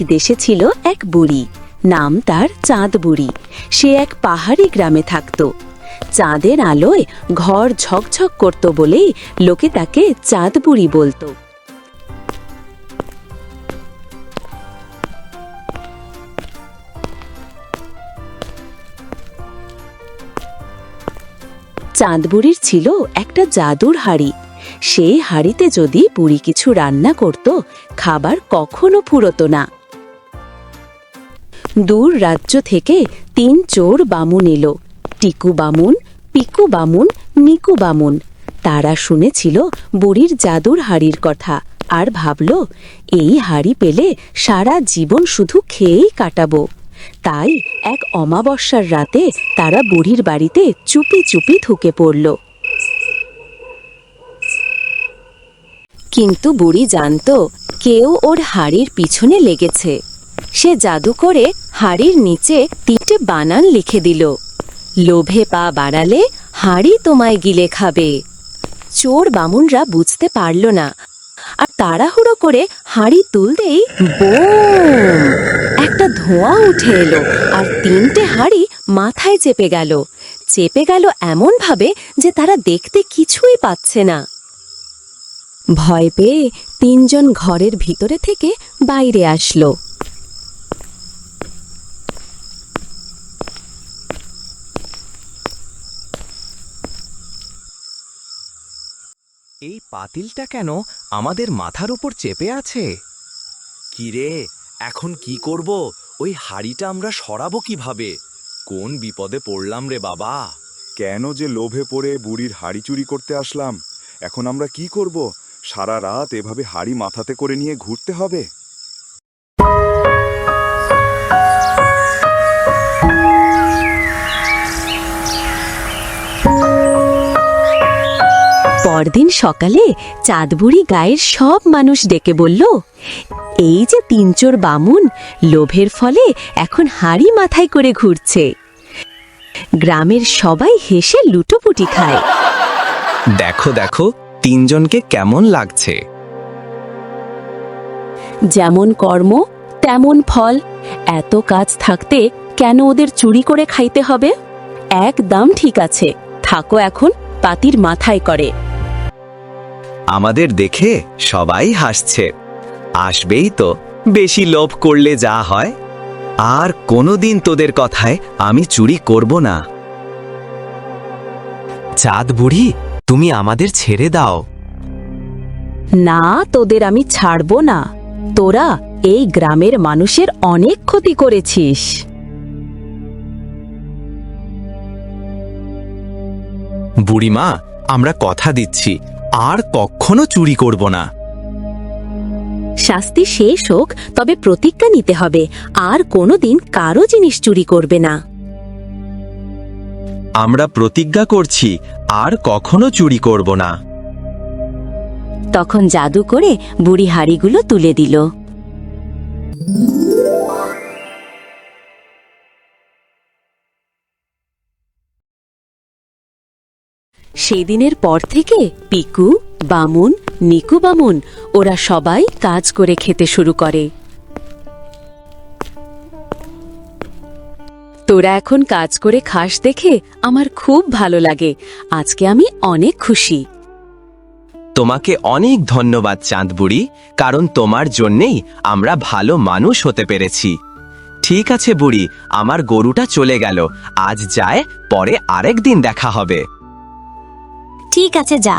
এক দেশে ছিল এক বুড়ি, নাম তার চাঁদ বুড়ি। সে এক পাহাড়ি গ্রামে থাকত। চাঁদের আলোয় ঘর ঝকঝক করত বলেই লোকে তাকে চাঁদ বুড়ি বলতো। চাঁদবুড়ির ছিল একটা জাদুর হাড়ি। সেই হাড়িতে যদি বুড়ি কিছু রান্না করত, খাবার কখনো ফুরতো না। দূর রাজ্য থেকে তিন চোর বামুন এলো। টিকু বামুন, পিকু বামুন, নিকু বামুন। তারা শুনেছিল বুড়ির জাদুর হাড়ির কথা আর ভাবল, এই হাড়ি পেলে সারা জীবন শুধু খেয়েই কাটাবো। তাই এক অমাবস্যার রাতে তারা বুড়ির বাড়িতে চুপি চুপি ঢুকে পড়ল। কিন্তু বুড়ি জানত কেউ ওর হাড়ির পিছনে লেগেছে। সে জাদু করে হাড়ির নিচে তিনটে বানান লিখে দিল। লোভে পা বাড়ালে হাড়ি তোমায় গিলে খাবে। চোর বামুনরা বুঝতে পারল না। আর তাড়াহুড়ো করে হাড়ি তুলতেই বোম! একটা ধোঁয়া উঠে এলো আর তিনটে হাড়ি মাথায় চেপে গেল। চেপে গেল এমনভাবে যে তারা দেখতে কিছুই পাচ্ছে না। ভয় পেয়ে তিনজন ঘরের ভিতরে থেকে বাইরে আসলো। এই পাতিলটা কেন আমাদের মাথার উপর চেপে আছে? কিরে এখন কি করব? ওই হাড়িটা আমরা সরাবো কীভাবে? কোন বিপদে পড়লাম রে বাবা? কেন যে লোভে পড়ে বুড়ির হাড়ি চুরি করতে আসলাম? এখন আমরা কি করব? সারা রাত এভাবে হাড়ি মাথাতে করে নিয়ে ঘুরতে হবে? পরদিন সকালে চাঁদবুড়ি গায়ের সব মানুষ ডেকে বলল এই যে তিনচোর বামুন লোভের ফলে এখন হাড়ি মাথায় করে ঘুরছে। গ্রামের সবাই হেসে লুটোপুটি খায়। দেখো দেখো তিনজনকে কেমন লাগছে। যেমন কর্ম তেমন ফল। এত কাজ থাকতে কেন ওদের চুরি করে খাইতে হবে? একদম ঠিক আছে থাকো এখন পাতির মাথায় করে। আমাদের দেখে সবাই হাসছে। আসবেই তো বেশি লোভ করলে যা হয়। আর কোনোদিন তোদের কথায় আমি চুরি করব না। চাঁদ বুড়ি তুমি আমাদের ছেড়ে দাও। না তোদের আমি ছাড়ব না। তোরা এই গ্রামের মানুষের অনেক ক্ষতি করেছিস। বুড়িমা আমরা কথা দিচ্ছি। আর কখনো চুরি করব না। শাস্তি শেষ হোক তবে প্রতিজ্ঞা নিতে হবে। আর কোনোদিন কারও জিনিস চুরি করবে না। আমরা প্রতিজ্ঞা করছি আর কখনো চুরি করব না। তখন জাদু করে বুড়ি হাড়িগুলো তুলে দিল। সেই দিনের পর থেকে পিকু, বামুন, নিকু বামুন, ওরা সবাই কাজ করে খেতে শুরু করে। তোরা এখন কাজ করে খাস দেখে আমার খুব ভালো লাগে। আজকে আমি অনেক খুশি। তোমাকে অনেক ধন্যবাদ চাঁদ বুড়ি, কারণ তোমার জন্যেই আমরা ভালো মানুষ হতে পেরেছি। ঠিক আছে বুড়ি, আমার গরুটা চলে গেল। আজ যায়, পরে আরেক দিন দেখা হবে। ঠিক আছে যা